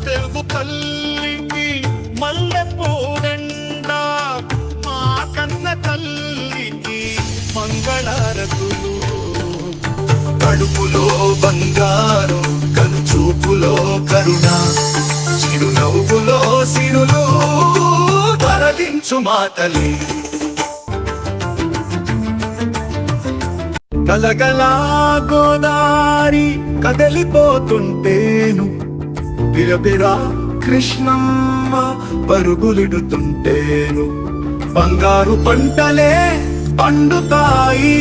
తెలుగు తల్లికి మల్లె పూదండ మా కన్న తల్లికి మంగళారతులు. కడుపులో బంగారు కనుచూపులో కరుణ చిరునవ్వులో సిరులు తరలించు మాతలి గలగలా గోదారి కదలిపోతుంటేను బిరబిరా కృష్ణమ్మ పరుగులిడుతుంటేను. బంగారు పంటలే పండుతాయి.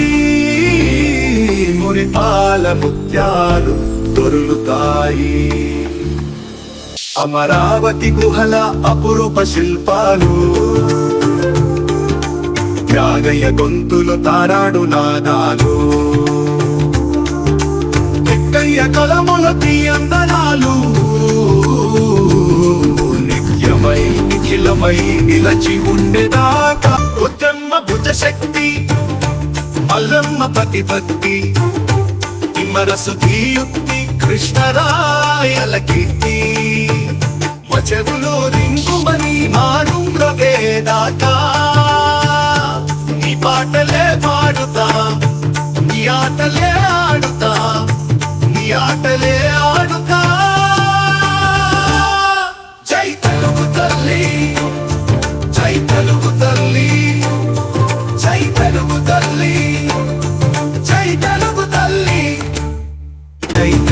మురిపాల ముత్యాలు దొరులుతాయి. అమరావతి గుహల అపురూప శిల్పాలు. త్యాగయ్య గొంతులు తారాడు నాదాలు. ఎక్కయ్య కలముల తీయందనాలు మై నిలచి ఉండేదాకా. ఉద్దమ్మ భుజ శక్తి మల్లమ్మ ప్రతిపత్తి తిమ్మరసు యుక్తి కృష్ణరాయల కీర్తి. మచెవులో రింగుమని మారు దాకా నీ పాటలే పాడుతా నీ ఆటలే ఆడుతా నీ ఆటలే ఆడుతా. జై తెలుగు తల్లి.